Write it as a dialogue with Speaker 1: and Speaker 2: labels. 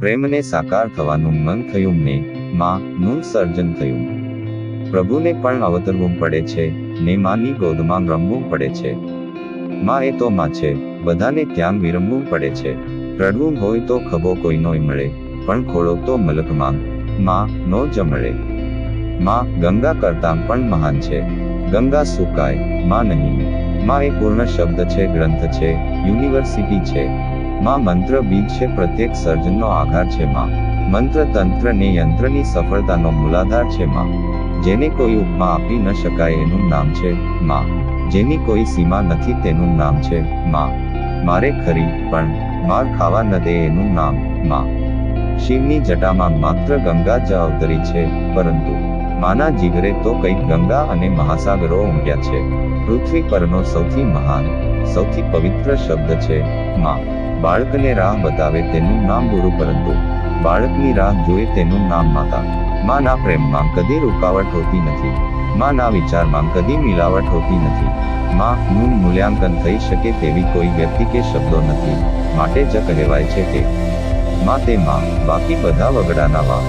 Speaker 1: પ્રેમને સાકાર થવાનું મન થયું ને માં નું સર્જન થયું. પ્રભુને પણ અવતરવું પડે છે ને માની ગોદમાં રમવું પડે છે. માં એ તો માં છે, બધાને ત્યાં વિરમવું પડે છે. રડવું હોય તો ખભો કોઈનોય મળે, પણ ખોળો તો મલકમાં, માં નો જ મળે. માં ગંગા કરતાં પણ મહાન છે, ગંગા સુકાય, માં નહીં. માં એ પૂર્ણ શબ્દ છે, ગ્રંથ છે, યુનિવર્સિટી છે. માં મંત્ર બીજ છે, પ્રત્યેક સર્જનનો આધાર છે માં. મંત્ર તંત્ર ને યંત્રની સફળતાનો મૂલાધાર છે માં. જેને કોઈ ઉપમા આપી ન શકાય એનું નામ છે માં. જેની કોઈ સીમા નથી તેનું નામ છે માં. મારે ખરી, પણ માર ખાવા ન દે એનું નામમાં. શિવની જટામાં માત્ર ગંગા જ અવતરી છે, પરંતુ માના જીગરે તો કંઈક ગંગા અને મહાસાગરો ઉમટ્યા છે. પૃથ્વી પરનો સૌથી મહાન, સૌથી પવિત્ર શબ્દ છે માં. બાળકને રાહ બતાવે તેનું નામ ગુરુ પરંતુ બાળકની રાહ જોએ તેનું નામ માતા. માના પ્રેમમાં કદી રૂકાવટ હોતી નથી. માના વિચારમાં કદી મિલાવટ હોતી નથી. માં નું મૂલ્યાંકન થઈ શકે તેવી કોઈ વ્યક્તિ કે શબ્દો નથી. માટે જ કહેવાય છે કે માં તે માં, બાકી બધા વગડાના વા